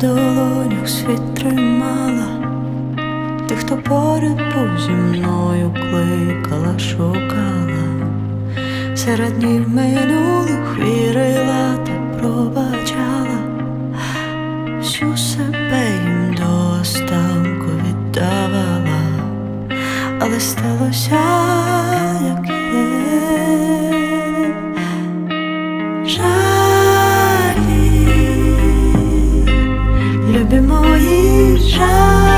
долонях світ тримала, ти, хто поряд був зі мною кликала, шукала, серед днів минулих вірила Shine.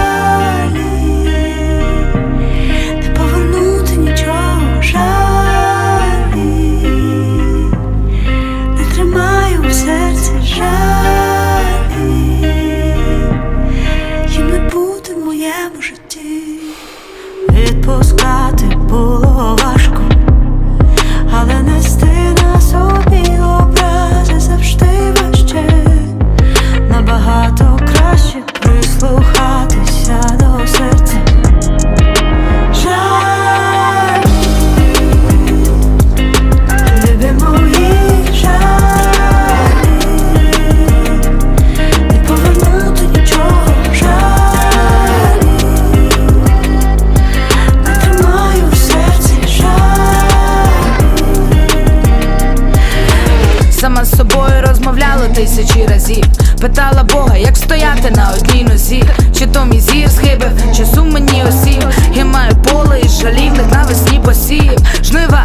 Собою розмовляла тисячі разів. Питала Бога, як стояти на одній нозі. Чи то мій зір схибив, чи сум мені осів. Я маю поле і жалівник навесні посів. Жнива,